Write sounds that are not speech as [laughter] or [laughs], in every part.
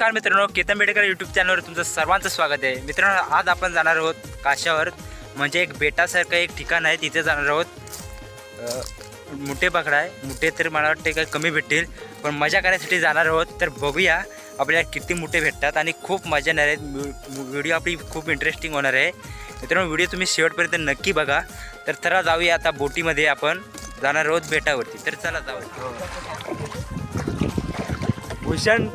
नमस्कार मित्रांनो केतन बेडेकर यूट्यूब चॅनलवर तुमचं सर्वांचं स्वागत आहे. मित्रांनो आज आपण जाणार आहोत काशावर. म्हणजे एक बेटासारखं एक ठिकाण आहे तिथे जाणार आहोत. मुठे पकडा आहे. मुठे तर मला वाटते काही कमी भेटतील. पण मजा करण्यासाठी जाणार आहोत. तर बघूया आपल्याला किती मुठे भेटतात आणि खूप मजा येणार आहेत व्हिडिओ आपली खूप इंटरेस्टिंग होणार आहे. मित्रांनो व्हिडिओ तुम्ही शेवटपर्यंत नक्की बघा. तर चला जाऊया आता बोटीमध्ये आपण. जाणार आहोत बेटावरती. तर चला जाऊ भूषण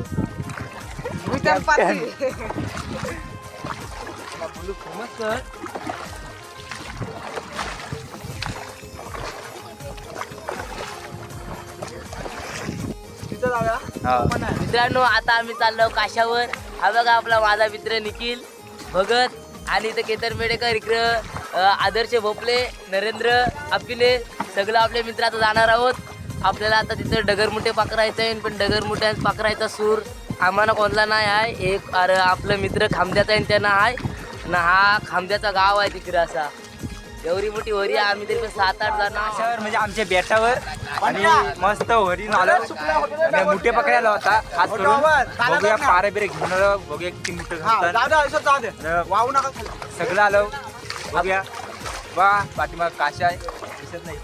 मित्रांनो आता आम्ही चाललो काशावर. हा बघा आपला माझा मित्र निखिल भगत आणि इथं केतन मेडेकर इकडं आदर्श भोपले नरेंद्र अपिले सगळं आपले मित्र आता जाणार आहोत. आपल्याला आता तिथं डगरमुठे पाकरायचं आहे पण डगरमुठ्यात पाकरायचा सूर आम्हाला कोणला नाही आहे. एक अरे आपलं मित्र खांब्याचा आहे त्यांना आहे. ना हा खांब्याचा गाव आहे तिकडे असा. एवढी मोठी वरी आहे. आम्ही तरी सात आठ जण आहोत. काशावर म्हणजे आमच्या बेटावर आणि मस्त हरिण आलं आणि मुठे पकडायला होता. खास करून बघूया पारे बिरे घेऊन आलो. बघूया किती मुठे घालतात. वाहू नका सगळं आलं. बघूया. वा पाठीमाग काशा आहे. दिसत नाही.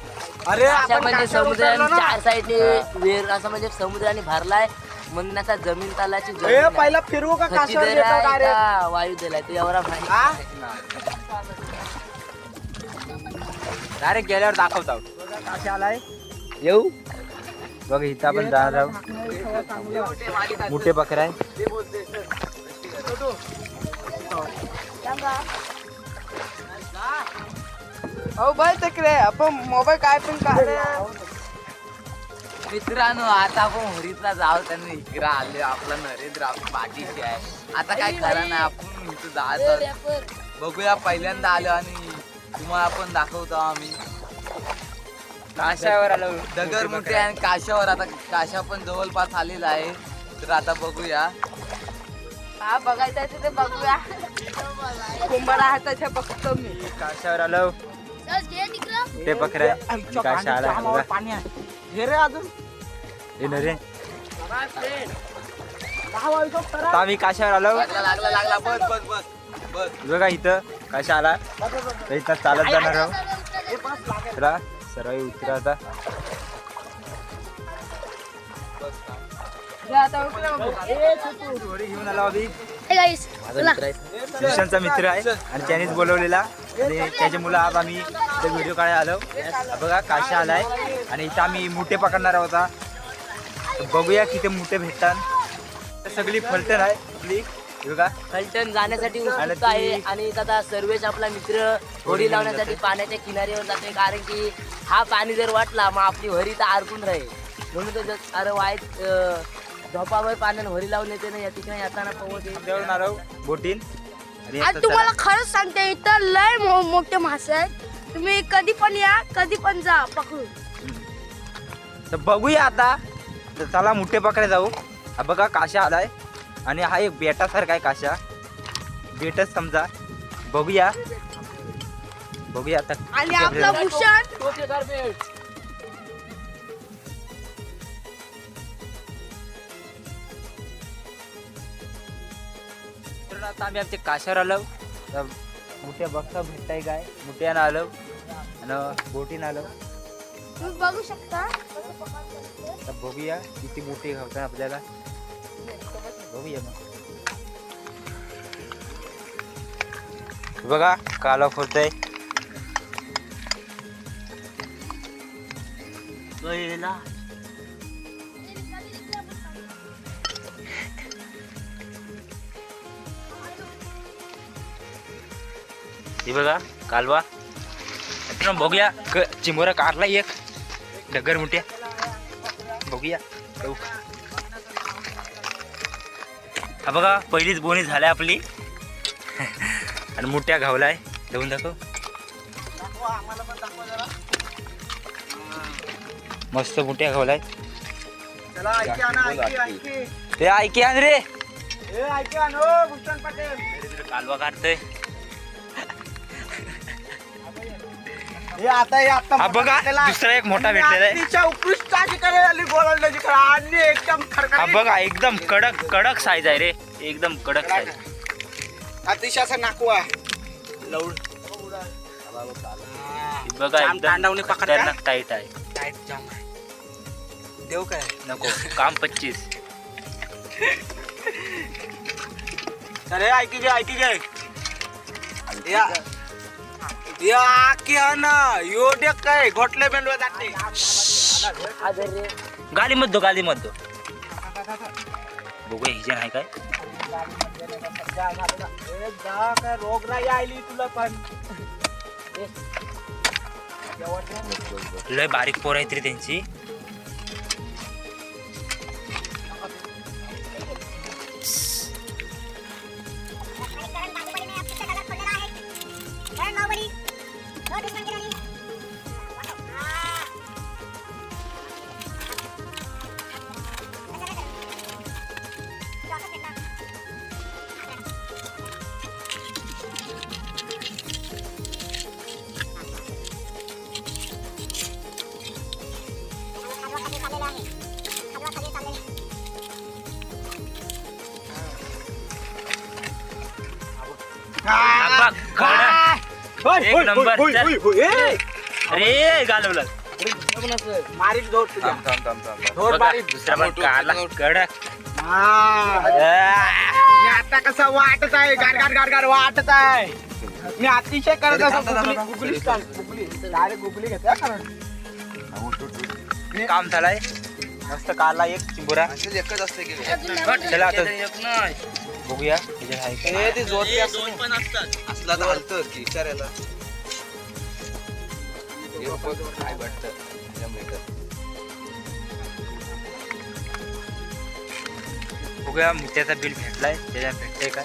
अरे अशा म्हणजे समुद्राने. चार साईडने वेर असं म्हणजे समुद्राने भरलाय. म्हणून असा जमीन तलाची जमीन ए आहे. पहिला फिरवू का येतो आहे वायू दिलाय ते एवढा माहिती हा? डायरेक्ट गेल्यावर दाखवतो काशा आलाय येऊ. बघ इथं आपण जाणार आहोत. मुठे पकडाय अहो बाय तिकडे आपण मोबाईल काय पण काढले मित्रांनो आता आपण हरीतला जाऊ त्यांनी. इकडे आले आपला नरेंद्र आपली पाठीशी आहे. आता काय करा ना आपण इथं जात बघूया पहिल्यांदा आलो आणि तुम्हाला आपण दाखवतो आम्ही. काशावर आलो. दगड मोठे आणि काशावर आता काशा पण जवळपास आलेला आहे. तर आता बघूया. हा बघायचं तिथे बघूया. कुंभारा हाताच्या बघतो मी. काशावर आलो. काशा आला. बघा पाणी आहे. हे रे अजून. न रे. आता आम्ही काशावर आलो. लागला लागला लागला बस बस बस बस बघा इथं? काशा आला. तर इथं चालत जाणार आहोत. चला सरळ उतरा आता. घेऊन आला मित्र आहे. भूषणचा मित्र आहे. आणि त्यानेच बोलवलेला. आणि त्याची मुलं आज आम्ही ते व्हिडिओ काढायला आलो. बघा काशा आलाय. आणि इथं आम्ही मुठे पकडणार आहोत बघूया किती मुठे भेटतात. सगळी फलटण आहे आपली. बघा. फलटण जाण्यासाठी उत्सुकता आहे आणि आता सर्वेच आपला मित्र होडी लावण्यासाठी पाण्याच्या किनाऱ्यावर जाते कारण की हा पाणी जर वाटला मग आपली हरी तर अडकून राहील. म्हणून तर अरे वाईट झोपावर पाण्याने हरी लावून येते ना या ठिकाणी येताना पवत बोटीन. आणि तुम्हाला. खरंच सांगते इथं लय मो- मोठे मासे आहेत. तुम्ही कधी पण या कधी पण जा पकडून. तर बघूया आता. तर चला मुठे पकडे जाऊ. हा बघा काशा आलाय. आणि हा एक बेटासारखा आहे काशा. बेटच समजा. बघूया. बघूया आता. आणि किती आपला भेटेल. भूषण? तर आता आम्ही आमच्या काशावर आलो. मोठ्या बघता भेटताय काय? मोठ्यानं आलो. आणि बोटीनं आलो. तुम्ही बघू शकता. बघूया किती मोठे घावतात आपल्याला. बघूया मग. बघा काला फोडतंय गळेला. हे बघा कालवा. बघूया क चिंबोरा काढला एक. डगर मुठ्या. बघूया. हा बघा पहिलीच बोनी झाल्या आपली. आणि मुठ्या घावलाय. देऊन दाखव. मस्त मुठ्या घावलाय. ते ऐके आण रे. पाटील. कालवा काढतोय. हे आता हे हा बघा. दुसरा एक मोठा भेटलेला आहे. उत्कृष्ट अशी आणि एकदम हा बघा एकदम कडक कडक साईज आहे रे. एकदम कडक साईज अतिशय असं नाकवा लवड बघा जाम एकदम तांडवणी पकडताय? खतरनाक टाईट आहे. टाईट जाम आहे. देव काय? नको काम पच्चीस. अरे ऐकी घे ऐकी घे. या. या ना यो देख काय घोटले बेंडवा जाते. गाली मत दो गाली मत दो बघूया हिजन आहे काय? काय रोग नाही आली तुला पण लय बारीक पोर आहेत रे त्यांची. एक नंबर, चल. अरे गालवलं. मारीच धोर तुझ्या. धोर बघा, मारीच दुसरा पण काला कडक. हा. आ. मी आता कसं वाटत आहे? गाड गाड गाड गाड वाटत आहे. मी अतिशय करत असं googly googly style googly direct googly घेते हा कारण. काम झालाय. मस्त काला एक चिंबुरा. एकच असते की. चला आता. बघूया हिजन आहे का? ते जोडले असला तर हलतं की विचारायला. काय बघूया मुत्याचा बिल भेटलाय त्याच्या भेटतंय काय?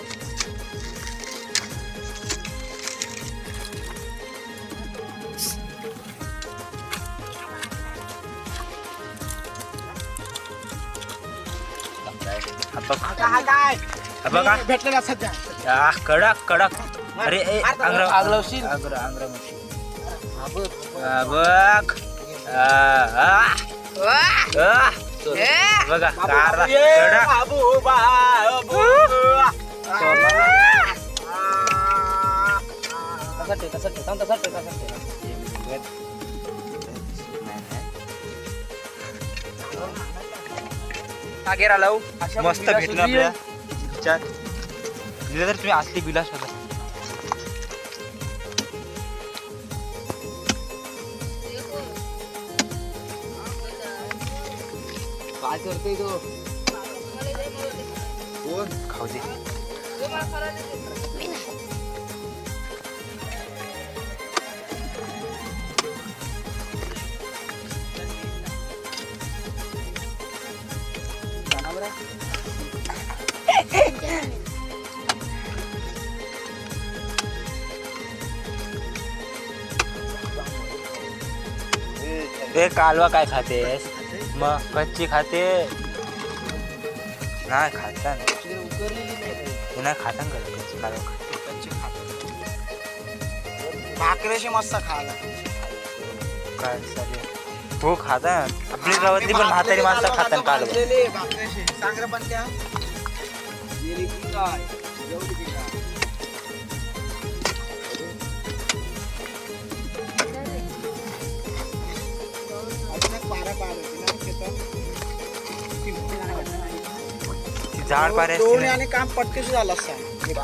बघ. भेटलेला सध्या. कडक कडक. अरे आंग्र? आंग्र आंग्र बघ आ, आ, आ. बघा कारला कडक बाबू बाबू कसा ठे कसा ठे थांब, कसा ठे कसा ठे मागे राहिलो अशा मस्त बिला भेटलं सुधी आपल्या विचार दिलं तर तुम्ही असली बिला शोधा काय करतोय तो खाऊ दे ते कालवा काय खातेस मग कच्ची खाते. नाही खाता नाही. ते नाही खाता ना कधी कच्ची कालवा खाते. भाकऱ्याशी मस्त खायला. काय चालेल हो खाता. आपली गावातली पण म्हातारी माणसं खातात कालवा भाकऱ्याशी सांग रे पण त्या. काय झाड पारे दोन्ही आणि काम पटकेच झालं असतं. एक.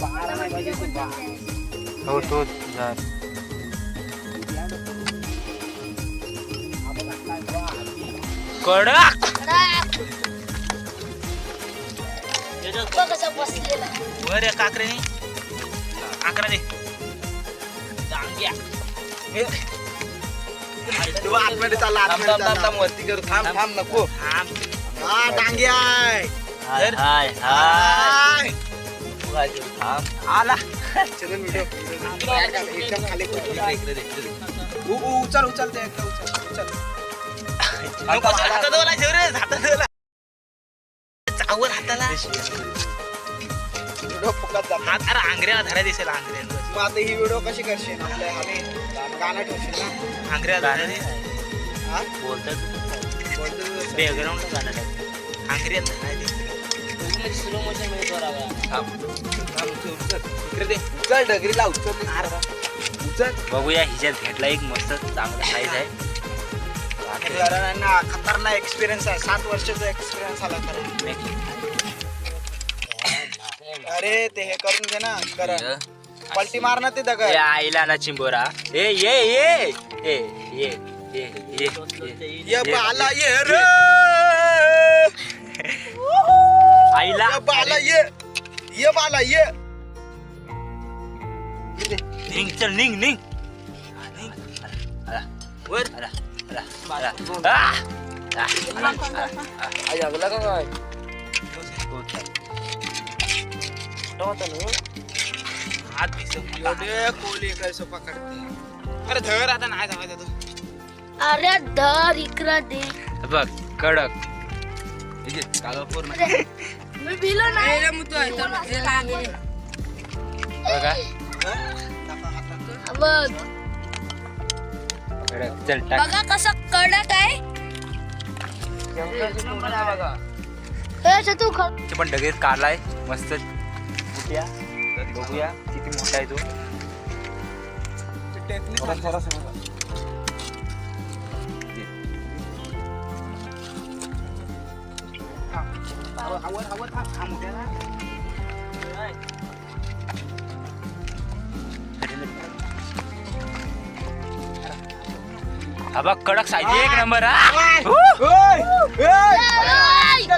पारा नाही पारा. हो तो झाड. कडक! वर काकरे दे. तू आतमध्ये चालला, आतमध्ये चालला. थांब थांब नको. हा डांगी आहे. हाय हाय हाय. हाय. आला. चल व्हिडिओ एकदम खाली उचल उचल ते एकदा उचल उचल. चावर हाताला. व्हिडिओ फुकत जातात. अरे आंग्र्याला धरा दिसेल मग आता ही व्हिडिओ कशी करशील? आपल्या आम्ही गाणं ठेवशील ना? आंग्र्याला हा? बोलतात. बोलतो बॅकग्राऊंड गाणं धरा स्लो मोशनमध्ये थोडा वेळा. चल डगरीला उचल. उचल. बघूया हिच्यात भेटला एक मस्त चांगला साईज आहे. ना खतरनाक एक्सपिरियन्स आहे. सात वर्षाचा एक्सपिरियन्स आला खरं. अरे ते हे करून घे ना करण पलटी मार ना ते दगड आईला ना चिंबोरा. ए ये ये. ए ये ये ये ये. बाला ये रे. आईला. ये बाला ये. ये बाला ये. निघ चल निघ निघ वर. कोली अरे धर आता नाही जमायचं तू. अरे धर इकडं दे. बघ कडक. मी भिलो नाही. बघा. बघ. कडक चल टाक. बघा कसं कडक आहे. हे तू ख. ते पण डगेत काढलाय मस्त. उठ्या बघूया किती मोठा आहे तो. हा बघ कडक साईज. एक नंबर हा. [laughs]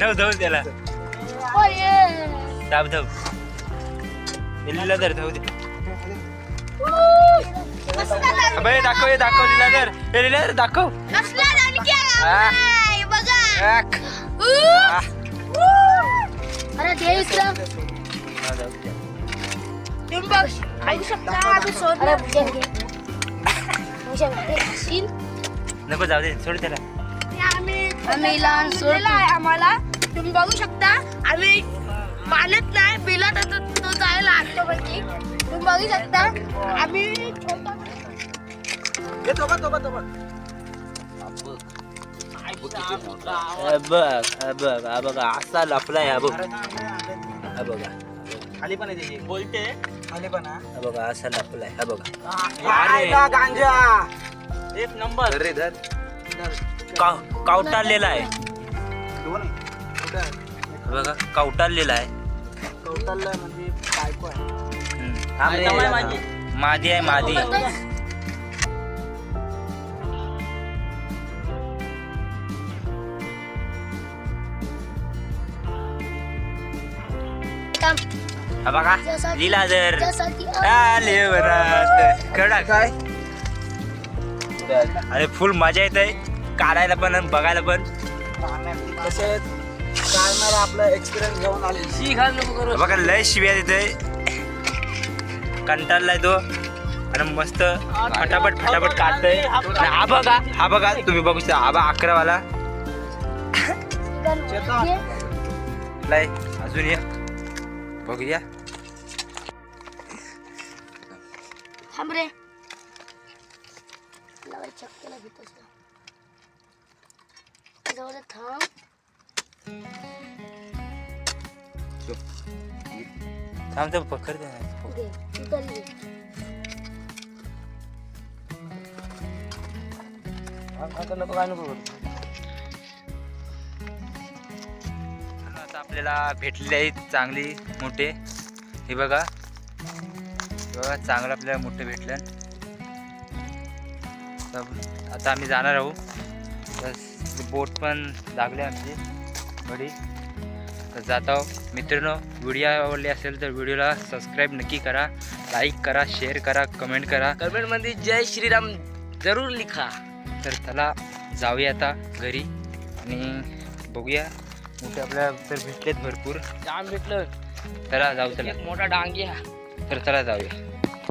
धव धव त्याला. दाब धव. लिहिला तर धव दे. अबे दाखव हे दाखव लिहिला तर हे लिहिला तर दाखव. हा. अरे दे. नको जाऊ दे सोड त्याला आम्ही लहान सोडलं आहे आम्हाला तुम्ही बघू शकता आम्ही मानत नाही बिला तर तो जायला ऑटोमॅटिक तुम्ही बघू शकता आम्ही छोटा- बघ बघ बघा असा लफलाय हा बघ बघा खाली पण आहे बोलते खाली पण हा. बघा असा लफलाय हा बघा. आयला गांजा? एक नंबर. काव कावटाळलेला आहे. दोन आहे. कुठं आहे? हा बघा कावटाळलेला आहे. कौटल्य म्हणजे बायको आहे. हम्म. मादी आहे मादी बघा लिला जर आले कडक काय? अरे फुल मजा येते काढायला पण आणि बघायला पण. तसेच आपला एक्सपिरियन्स घेऊन आले. बघा लय शिव्या देतोय. कंटाळलाय तो. आणि मस्त फटाफट फटाफट काढतोय. आणि हा बघा हा बघा तुम्ही बघू शकता. हा बघा अकरावाला. घे. लय अजून एक. बघूया थांब रे लावा चक्कला घेतोस ना. जवळ थांब थांब तर पकड दे ना. घे आपल्याला भेटलेले आहेत चांगली मोठे. हे बघा. बघा चांगलं आपल्याला मोठे भेटलं. तर आता आम्ही जाणार आहोत. तर बोट पण लागले आमची. बडी. तर जात आहोत. मित्रांनो व्हिडिओ आवडली असेल तर व्हिडिओला सबस्क्राईब नक्की करा. लाईक करा शेअर करा कमेंट करा. कमेंटमध्ये जय श्रीराम जरूर लिखा. तर चला जाऊया आता घरी आणि बघूया. मोठे आपल्याला तर भेटलेत भरपूर. जाम भेटलं. चला जाऊ चला. एक मोठा डांगी हा तर चला जाऊया.